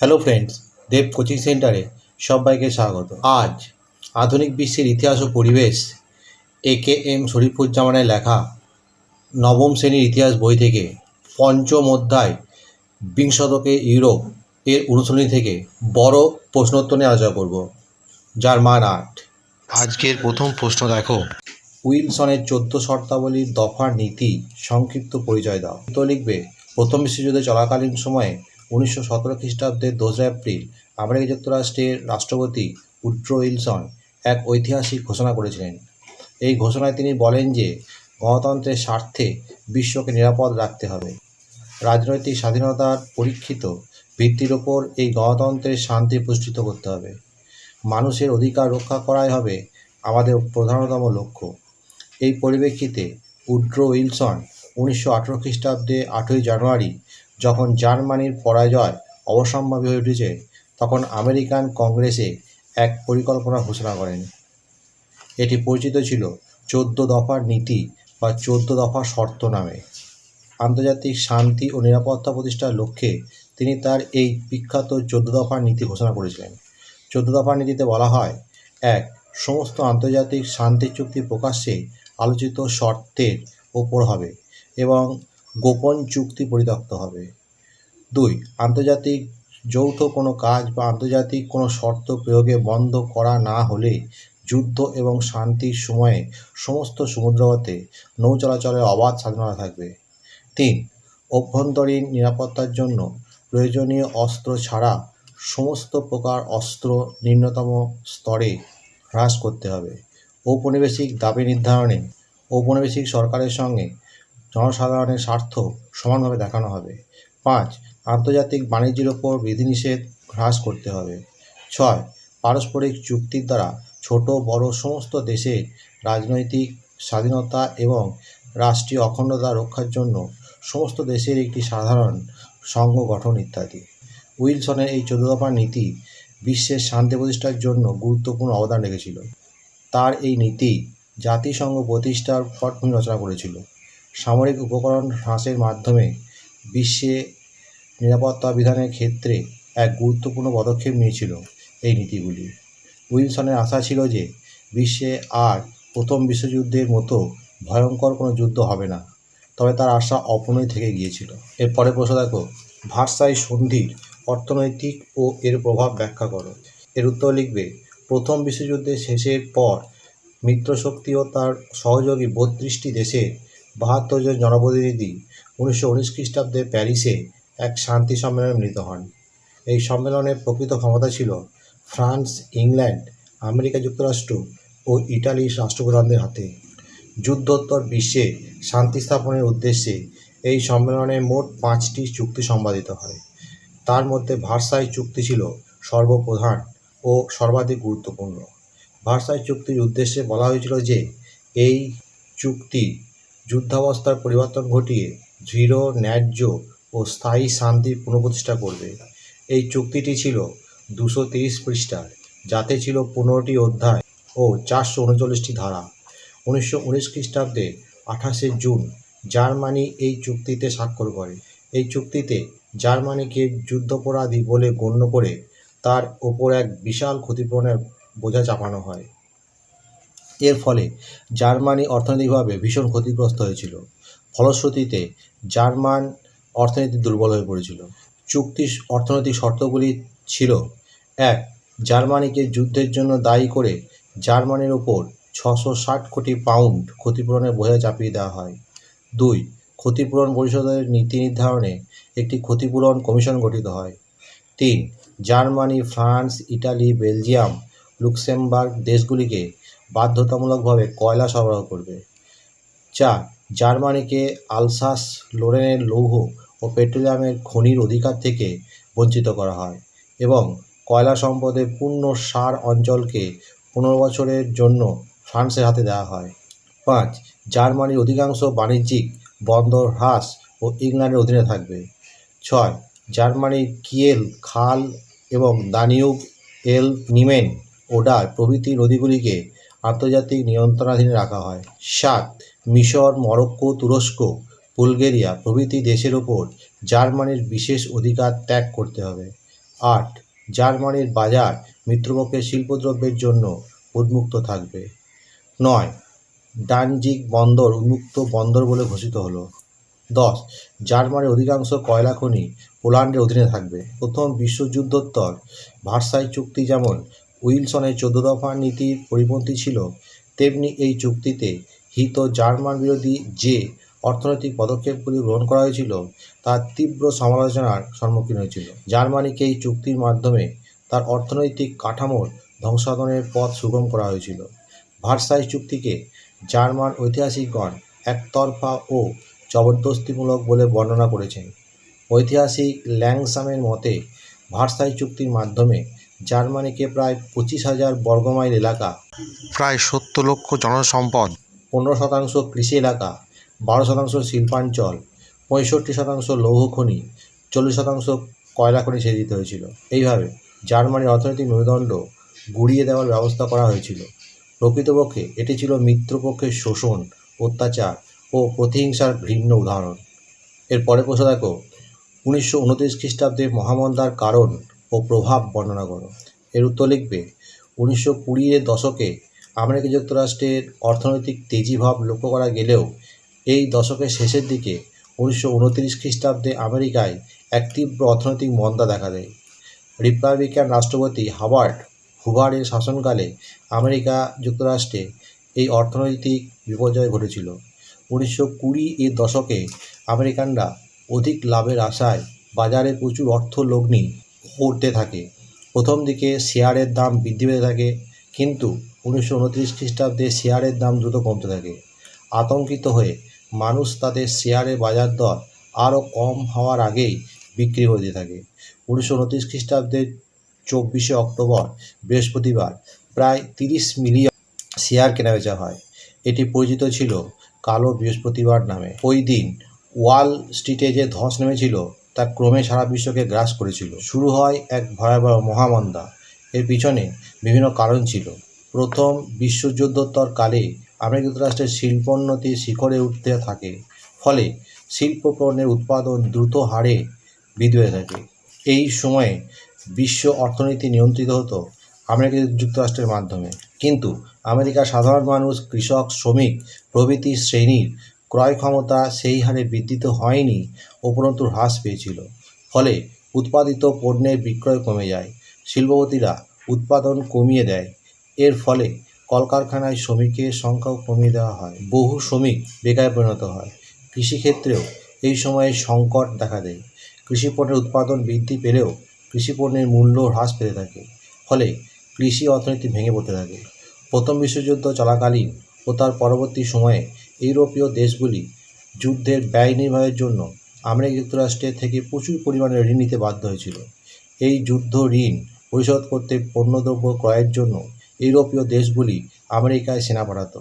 Hello friends দেব coaching সেন্টারে সবাইকে স্বাগত। আজ আধুনিক বিশ্বের ইতিহাস ও পরিবেশ এ কে এম শরীফুজ্জামানের লেখা নবম শ্রেণির ইতিহাস বই থেকে পঞ্চম অধ্যায় বিংশ শতকে ইউরোপ এর অনুশীলনী থেকে বড় প্রশ্নোত্তর নিয়ে আলোচনা করব যার মান আট। আজকের প্রথম প্রশ্ন দেখো। উইলসনের চোদ্দ শর্তাবলীর দফার নীতি সংক্ষিপ্ত পরিচয় দাও। তো লিখবে প্রথম বিশ্বযুদ্ধ চলাকালীন সময়ে উনিশশো সতেরো খ্রিস্টাব্দের দোসরা এপ্রিল আমেরিকা যুক্তরাষ্ট্রের রাষ্ট্রপতি উড্রো উইলসন এক ঐতিহাসিক ঘোষণা করেছিলেন। এই ঘোষণায় তিনি বলেন যে, গণতন্ত্রের স্বার্থে বিশ্বকে নিরাপদ রাখতে হবে। রাজনৈতিক স্বাধীনতার পরীক্ষিত ভিত্তির ওপর এই গণতন্ত্রের শান্তি প্রতিষ্ঠিত করতে হবে। মানুষের অধিকার রক্ষা করাই হবে আমাদের প্রধানতম লক্ষ্য। এই পরিপ্রেক্ষিতে উড্রো উইলসন উনিশশো আঠেরো খ্রিস্টাব্দে আটই জানুয়ারি যখন জার্মানির পরাজয় অবসম্ভাবী হয়ে উঠেছে, তখন আমেরিকান কংগ্রেসে এক পরিকল্পনা ঘোষণা করেন। এটি পরিচিত ছিল চোদ্দ দফার নীতি বা চোদ্দ দফা শর্ত নামে। আন্তর্জাতিক শান্তি ও নিরাপত্তা প্রতিষ্ঠার লক্ষ্যে তিনি তার এই বিখ্যাত চোদ্দ দফার নীতি ঘোষণা করেছিলেন। চোদ্দ দফার নীতিতে বলা হয়, এক, সমস্ত আন্তর্জাতিক শান্তি চুক্তি প্রকাশ্যে আলোচিত শর্তের ওপর হবে এবং গোপন চুক্তি পরিত্যক্ত হবে। দুই, আন্তর্জাতিক যৌথ কোনো কাজ বা আন্তর্জাতিক কোনো শর্ত প্রয়োগে বন্ধ করা না হলে যুদ্ধ এবং শান্তির সময়ে সমস্ত সমুদ্রপথে নৌ চলাচলের অবাধ স্বাধীনতা থাকবে। তিন, অভ্যন্তরীণ নিরাপত্তার জন্য প্রয়োজনীয় অস্ত্র ছাড়া সমস্ত প্রকার অস্ত্র নিম্নতম স্তরে হ্রাস করতে হবে। ঔপনিবেশিক দাবি নির্ধারণে ঔপনিবেশিক সরকারের সঙ্গে জনসাধারণের স্বার্থ সমানভাবে দেখানো হবে। পাঁচ, আন্তর্জাতিক বাণিজ্যের ওপর বিধিনিষেধ হ্রাস করতে হবে। ছয়, পারস্পরিক চুক্তির দ্বারা ছোট, বড় সমস্ত দেশের রাজনৈতিক স্বাধীনতা এবং রাষ্ট্রীয় অখণ্ডতা রক্ষার জন্য সমস্ত দেশের একটি সাধারণ সংঘ গঠন ইত্যাদি। উইলসনের এই চোদ্দ দফার নীতি বিশ্বের শান্তি প্রতিষ্ঠার জন্য গুরুত্বপূর্ণ অবদান রেখেছিল। তার এই নীতি জাতিসংঘ প্রতিষ্ঠার পটভূমি রচনা করেছিল। সামরিক উপকরণ হ্রাসের মাধ্যমে বিশ্বে নিরাপত্তা বিধানের ক্ষেত্রে এক গুরুত্বপূর্ণ পদক্ষেপ নিয়েছিল এই নীতিগুলি। উইলসনের আশা ছিল যে বিশ্বে আর প্রথম বিশ্বযুদ্ধের মতো ভয়ঙ্কর কোনো যুদ্ধ হবে না, তবে তার আশা অপূর্ণই থেকে গিয়েছিল। এরপরে প্রশ্ন দেখো ভার্সাই সন্ধির অর্থনৈতিক ও এর প্রভাব ব্যাখ্যা করো। এর উত্তর লিখবে, প্রথম বিশ্বযুদ্ধের শেষের পর মিত্রশক্তি ও তার সহযোগী বত্রিশটি দেশের বাহাত্তর জন জনপ্রতিনিধি উনিশশো উনিশ খ্রিস্টাব্দে প্যারিসে এক শান্তি সম্মেলনে মিলিত হন। এই সম্মেলনের প্রকৃত ক্ষমতা ছিল ফ্রান্স, ইংল্যান্ড, আমেরিকা যুক্তরাষ্ট্র ও ইটালির রাষ্ট্রপ্রধানদের হাতে। যুদ্ধোত্তর বিশ্বে শান্তি স্থাপনের উদ্দেশ্যে এই সম্মেলনে মোট পাঁচটি চুক্তি সম্পাদিত হয়। তার মধ্যে ভার্সাই চুক্তি ছিল সর্বপ্রধান ও সর্বাধিক গুরুত্বপূর্ণ। ভার্সাই চুক্তির উদ্দেশ্যে বলা হয়েছিল যে, এই চুক্তি যুদ্ধাবস্থার পরিবর্তন ঘটিয়ে দৃঢ়, ন্যায্য ও স্থায়ী শান্তির পুনঃপ্রতিষ্ঠা করবে। এই চুক্তিটি ছিল দুশো তিরিশ পৃষ্ঠার, যাতে ছিল পনেরোটি অধ্যায় ও চারশো উনচল্লিশটি ধারা। উনিশশো উনিশ খ্রিস্টাব্দে আঠাশে জুন জার্মানি এই চুক্তিতে স্বাক্ষর করে। এই চুক্তিতে জার্মানিকে যুদ্ধপরাধী বলে গণ্য করে তার ওপর এক বিশাল ক্ষতিপূরণের বোঝা চাপানো হয়। এর ফলে জার্মানি অর্থনৈতিকভাবে ভীষণ ক্ষতিগ্রস্ত হয়েছিল। ফলশ্রুতিতে জার্মান অর্থনীতি দুর্বল হয়ে পড়েছিল। চুক্তির অর্থনৈতিক শর্তগুলি ছিল, এক, জার্মানিকে যুদ্ধের জন্য দায়ী করে জার্মানির ওপর ছশো ষাট কোটি পাউন্ড ক্ষতিপূরণের বোঝা চাপিয়ে দেওয়া হয়। দুই, ক্ষতিপূরণ পরিষদের নীতি নির্ধারণে একটি ক্ষতিপূরণ কমিশন গঠিত হয়। তিন, Germany, France, Italy, Belgium, Luxembourg দেশগুলিকে বাধ্যতামূলকভাবে কয়লা সরবরাহ করবে। চার, জার্মানিকে আলসাস লোরেনের লৌহ ও পেট্রোলিয়ামের খনির অধিকার থেকে বঞ্চিত করা হয় এবং কয়লা সম্পদের পূর্ণ সার অঞ্চলকে পনেরো বছরের জন্য ফ্রান্সের হাতে দেওয়া হয়। পাঁচ, জার্মানির অধিকাংশ বাণিজ্যিক বন্দর হ্রাস ও ইংল্যান্ডের অধীনে থাকবে। ছয়, জার্মানির কিয়েল, খাল এবং দানিউব, এল নিমেন ওডার প্রভৃতি নদীগুলিকে আন্তর্জাতিক নিয়ন্ত্রণাধীনে রাখা হয়। সাত, মিশর, মরক্কো, তুরস্ক, বুলগেরিয়া প্রভৃতি দেশের ওপর জার্মানির বিশেষ অধিকার ত্যাগ করতে হবে। আট, জার্মানির বাজার মিত্রপক্ষের শিল্পদ্রব্যের জন্য উন্মুক্ত থাকবে। নয় ডানজিক বন্দর উন্মুক্ত বন্দর বলে ঘোষিত হলো। দশ, জার্মানির অধিকাংশ কয়লা খনি পোল্যান্ডের অধীনে থাকবে। প্রথম বিশ্বযুদ্ধোত্তর ভার্সাই চুক্তি যেমন উইলসনের চোদ্দ দফা নীতির পরিপন্থী ছিল, তেমনি এই চুক্তিতে হিত জার্মান বিরোধী যে অর্থনৈতিক পদক্ষেপগুলি গ্রহণ করা হয়েছিল, তার তীব্র সমালোচনার সম্মুখীন হয়েছিল। জার্মানিকে এই চুক্তির মাধ্যমে তার অর্থনৈতিক কাঠামোর ধ্বংসাধনের পথ সুগম করা হয়েছিল। ভার্সাই চুক্তিকে জার্মান ঐতিহাসিকগণ একতরফা ও জবরদস্তিমূলক বলে বর্ণনা করেছেন। ঐতিহাসিক ল্যাংসামের মতে, ভার্সাই চুক্তির মাধ্যমে জার্মানিকে প্রায় পঁচিশ হাজার বর্গমাইল এলাকা প্রায় সত্তর লক্ষ জনসম্পদ পনেরো শতাংশ কৃষি এলাকা বারো শতাংশ শিল্পাঞ্চল পঁয়ষট্টি শতাংশ লৌহ খনি চল্লিশ শতাংশ কয়লা খনি ছেড়ে দিতে হয়েছিল। এইভাবে জার্মানির অর্থনৈতিক মেরুদণ্ড গুড়িয়ে দেওয়ার ব্যবস্থা করা হয়েছিল। প্রকৃতপক্ষে এটি ছিল মিত্রপক্ষের শোষণ অত্যাচার ও প্রতিহিংসার ভিন্ন উদাহরণ। এর পরে প্রশ্ন দেখো উনিশশো উনত্রিশ খ্রিস্টাব্দে মহামন্দার কারণ ও প্রভাব বর্ণনা করো। এর উত্তর লিখবে, উনিশশো কুড়ির দশকে আমেরিকা যুক্তরাষ্ট্রের অর্থনৈতিক তেজিভাব লক্ষ্য করা গেলেও এই দশকের শেষের দিকে উনিশশো উনত্রিশ খ্রিস্টাব্দে আমেরিকায় এক তীব্র অর্থনৈতিক মন্দা দেখা দেয়। রিপাবলিকান রাষ্ট্রপতি হাওয়ার্ড হুভারের শাসনকালে আমেরিকা যুক্তরাষ্ট্রে এই অর্থনৈতিক বিপর্যয় ঘটেছিল। উনিশশো কুড়ি এর দশকে আমেরিকানরা অধিক লাভের আশায় বাজারে প্রচুর অর্থ লগ্নি করতে থাকে। প্রথম দিকে শেয়ারের দাম বৃদ্ধি পেতে থাকে, কিন্তু উনিশশো উনত্রিশ খ্রিস্টাব্দে শেয়ারের দাম দ্রুত কমতে থাকে। আতঙ্কিত হয়ে মানুষ তাদের শেয়ারের বাজার দর আরও কম হওয়ার আগেই বিক্রি করে দিয়ে থাকে। উনিশশো উনত্রিশ খ্রিস্টাব্দের চব্বিশে অক্টোবর, বৃহস্পতিবার প্রায় তিরিশ মিলিয়ন শেয়ার কেনাবেচা হয়। এটি পরিচিত ছিল কালো বৃহস্পতিবার নামে। ওই দিন ওয়াল স্ট্রিটে যে ধস নেমেছিল তা ক্রমে সারা বিশ্বকে গ্রাস করেছিল। শুরু হয় এক ভয়াবহ মহামন্দা। এর পিছনে বিভিন্ন কারণ ছিল। প্রথম, বিশ্বযুদ্ধোত্তর কালে আমেরিকা যুক্তরাষ্ট্রের শিল্পোন্নতি শিখরে উঠতে থাকে। ফলে শিল্প পণ্যের উৎপাদন দ্রুত হারে বৃদ্ধি পেতে থাকে। এই সময়ে বিশ্ব অর্থনীতি নিয়ন্ত্রিত হতো আমেরিকা যুক্তরাষ্ট্রের মাধ্যমে। কিন্তু আমেরিকার সাধারণ মানুষ, কৃষক, শ্রমিক প্রভৃতি শ্রেণির ক্রয় ক্ষমতা সেই হারে বৃদ্ধি তো হয়নি, উপরন্তু হ্রাস পেয়েছিল। ফলে উৎপাদিত পণ্যের বিক্রয় কমে যায়, শিল্পপতিরা উৎপাদন কমিয়ে দেয়। এর ফলে কলকারখানায় শ্রমিকের সংখ্যাও কমিয়ে দেওয়া হয়। বহু শ্রমিক বেকারে পরিণত হয়। কৃষিক্ষেত্রেও এই সময়ে সংকট দেখা দেয়। কৃষিপণ্যের উৎপাদন বৃদ্ধি পেলেও কৃষিপণ্যের মূল্য হ্রাস পেতে থাকে। ফলে কৃষি অর্থনীতি ভেঙে পড়তে থাকে। প্রথম বিশ্বযুদ্ধ চলাকালীন ও তার পরবর্তী সময়ে ইউরোপীয় দেশগুলি যুদ্ধের ব্যয় নির্বাহের জন্য আমেরিকা যুক্তরাষ্ট্রের থেকে প্রচুর পরিমাণে ঋণ নিতে বাধ্য হয়েছিল। এই যুদ্ধ ঋণ পরিশোধ করতে পণ্যদ্রব্য ক্রয়ের জন্য ইউরোপীয় দেশগুলি আমেরিকায় সেনা পাঠাত।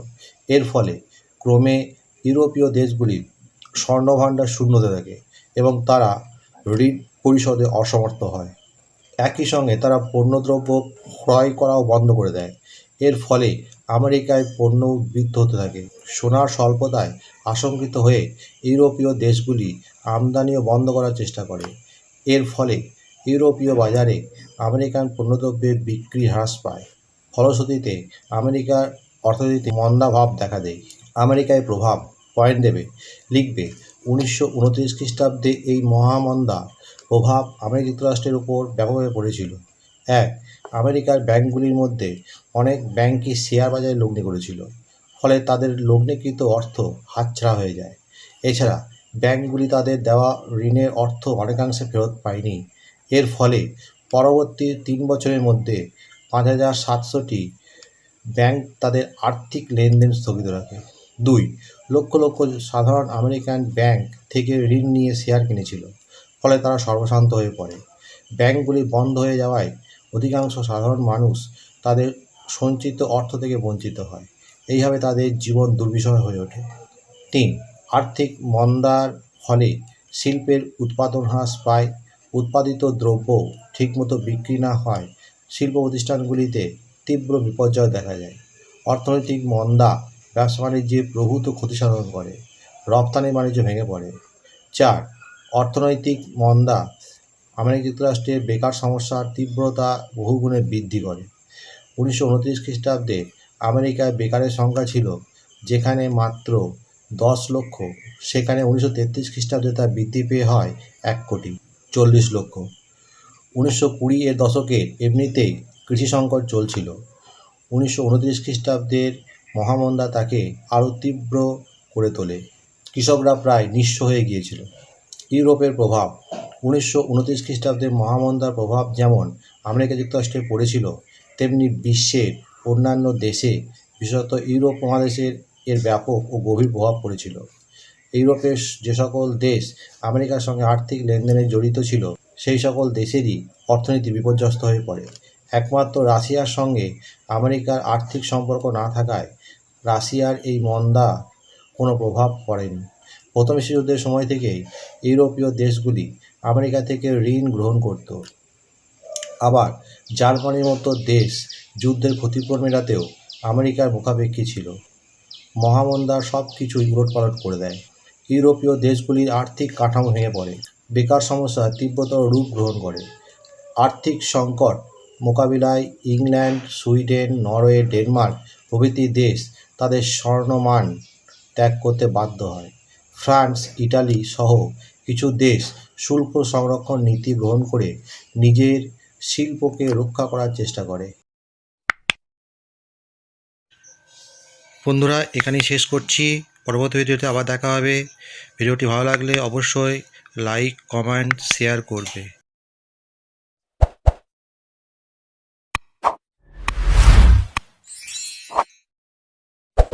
এর ফলে ক্রমে ইউরোপীয় দেশগুলি স্বর্ণভাণ্ডার শূন্য হতে থাকে এবং তারা ঋণ পরিশোধে অসমর্থ হয়। একই সঙ্গে তারা পণ্যদ্রব্য ক্রয় করাও বন্ধ করে দেয়। এর ফলে আমেরিকায় পণ্য উদ্বৃত্ত হতে থাকে। সোনার স্বল্পতায় আশঙ্কিত হয়ে ইউরোপীয় দেশগুলি আমদানিও বন্ধ করার চেষ্টা করে। এর ফলে ইউরোপীয় বাজারে আমেরিকান পণ্যদ্রব্যের বিক্রি হ্রাস পায়। ফলশ্রুতিতে আমেরিকার অর্থনীতি মন্দাভাব দেখা দেয়। আমেরিকায় প্রভাব পয়েন্ট দেবে। লিখবে, উনিশশো উনত্রিশ খ্রিস্টাব্দে এই মহামন্দা প্রভাব আমেরিকা যুক্তরাষ্ট্রের উপর ব্যাপকভাবে পড়েছিল। এক আমেরিকার ব্যাংকগুলির মধ্যে অনেক ব্যাংকই শেয়ার বাজারে লগ্নি করেছিল, ফলে তাদের লগ্নিকৃত অর্থ হাতছাড়া হয়ে যায়। এছাড়া, ব্যাংকগুলি তাদের দেওয়া ঋণের অর্থ অনেকাংশে ফেরত পায়নি। এর ফলে পরবর্তী তিন বছরের মধ্যে পাঁচ হাজার সাতশোটি ব্যাংক তাদের আর্থিক লেনদেন স্থগিত রাখে। দুই, লক্ষ লক্ষ সাধারণ আমেরিকান ব্যাংক থেকে ঋণ নিয়ে শেয়ার কিনেছিল, ফলে তারা সর্বশান্ত হয়ে পড়ে। ব্যাংকগুলি বন্ধ হয়ে যাওয়ায় অধিকাংশ সাধারণ মানুষ তাদের সঞ্চিত অর্থ থেকে বঞ্চিত হয়। এইভাবে তাদের জীবন দুর্বিষহ হয়ে ওঠে। তিন, আর্থিক মন্দার ফলে শিল্পের উৎপাদন হ্রাস পায়। উৎপাদিত দ্রব্য ঠিকমতো বিক্রি না হয়, শিল্প প্রতিষ্ঠানগুলিতে তীব্র বিপর্যয় দেখা যায়। অর্থনৈতিক মন্দা ব্যবসা বাণিজ্যে প্রভূত ক্ষতি সাধন করে, রপ্তানি বাণিজ্য ভেঙে পড়ে। চার, অর্থনৈতিক মন্দা আমেরিকা যুক্তরাষ্ট্রে বেকার সমস্যার তীব্রতা বহুগুণে বৃদ্ধি করে। উনিশশো উনত্রিশ খ্রিস্টাব্দে আমেরিকায় বেকারের সংখ্যা ছিল, যেখানে মাত্র দশ লক্ষ। সেখানে উনিশশো তেত্রিশ খ্রিস্টাব্দে তা বৃদ্ধি পেয়ে হয় এক কোটি চল্লিশ লক্ষ। উনিশশো কুড়ি এর দশকে এমনিতেই কৃষি সংকট চলছিল। উনিশশো উনত্রিশ খ্রিস্টাব্দের মহামন্দা তাকে আরও তীব্র করে তোলে। কৃষকরা প্রায় নিঃস্ব হয়ে গিয়েছিল। ইউরোপের প্রভাব উনিশশো উনত্রিশ খ্রিস্টাব্দের মহামন্দার প্রভাব যেমন আমেরিকা যুক্তরাষ্ট্রে পড়েছিল, তেমনি বিশ্বের অন্যান্য দেশে, বিশেষত ইউরোপ মহাদেশের এর ব্যাপক ও গভীর প্রভাব পড়েছিল। ইউরোপের যে সকল দেশ আমেরিকার সঙ্গে আর্থিক লেনদেনে জড়িত ছিল, সেই সকল দেশেরই অর্থনীতি বিপর্যস্ত হয়ে পড়ে। একমাত্র রাশিয়ার সঙ্গে আমেরিকার আর্থিক সম্পর্ক না থাকায় রাশিয়ার এই মন্দা কোনো প্রভাব পড়েনি। প্রথম বিশ্বযুদ্ধের সময় থেকেই ইউরোপীয় দেশগুলি আমেরিকা থেকে ঋণ গ্রহণ করত। আবার জার্মানির মতো দেশ যুদ্ধের ক্ষতিপূরণ মেটাতেও আমেরিকার মুখাপেক্ষী ছিল। মহামন্দা সব কিছুই উলটপালট করে দেয়। ইউরোপীয় দেশগুলির আর্থিক কাঠামো ভেঙে পড়ে। বেকার সমস্যা তীব্রতর রূপ গ্রহণ করে। আর্থিক সংকট মোকাবিলায় ইংল্যান্ড, সুইডেন, নরওয়ে, ডেনমার্ক প্রভৃতি দেশ তাদের স্বর্ণমান ত্যাগ করতে বাধ্য হয়। ফ্রান্স, ইটালি সহ কিছু দেশ শুল্ক সংরক্ষণ নীতি গ্রহণ করে নিজের শিল্পকে রক্ষা করার চেষ্টা করে। বন্ধুরা, এখানেই শেষ করছি। পরবর্তী ভিডিওতে আবার দেখা হবে। ভিডিওটি ভালো লাগলে অবশ্যই লাইক কমেন্ট শেয়ার করবে।